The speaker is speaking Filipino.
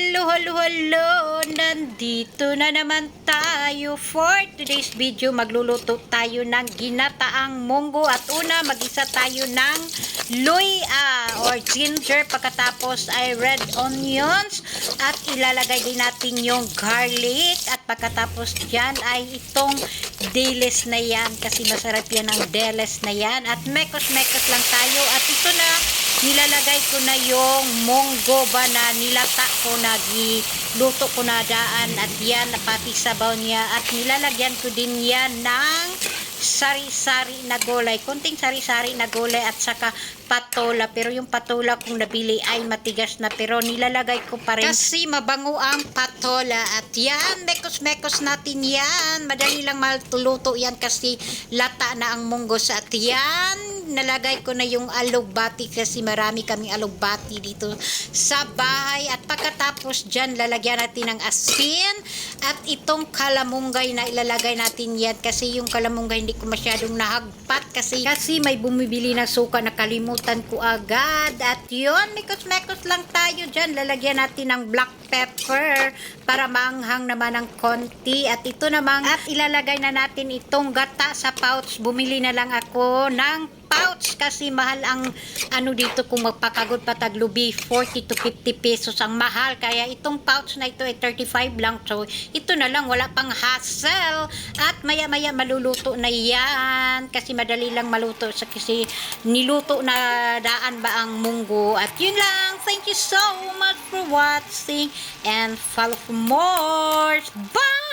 Hello, hello, hello! Nandito na naman tayo for today's video. Magluluto tayo ng ginataang munggo at una magisa tayo ng luya or ginger pagkatapos ay red onions at ilalagay din natin yung garlic at pagkatapos dyan ay itong dilis na yan kasi masarap yan ang deles na yan at mekos-mekos lang tayo at ito na nilalagay ko na yung munggo ba na nilata ko na giluto ko na daan at yan pati sabaw niya at nilalagyan ko din yan ng sari-sari na gulay. Kunting sari-sari na gulay at saka patola. Pero yung patola kung nabili ay matigas na pero nilalagay ko pa rin. Kasi mabango ang patola. At yan, mekos-mekos natin yan. Madali lang matuluto yan kasi lata na ang munggos. At yan, nalagay ko na yung alugbati kasi marami kaming alugbati dito sa bahay. At pagkatapos dyan, lalagyan natin ng asin. At itong kalamunggay na ilalagay natin yan kasi yung kalamunggay hindi ko masyadong nahagpat kasi kasi may bumibili na suka nakalimutan ko agad. At yun, mikos-mekos lang tayo dyan. Lalagyan natin ng black pepper para maanghang naman ng konti. At ito namang at ilalagay na natin itong gata sa pouch. Bumili na lang ako ng pouch kasi mahal ang ano dito kung magpakagod pataglubi 40 to 50 pesos ang mahal. Kaya itong pouch na ito ay 35 lang. So ito na lang wala pang hassle. At maya maya maluluto na yan. Kasi madali lang maluto sa kasi niluto na daan ba ang munggo. At yun lang. Thank you so much for watching. And follow for more. Bye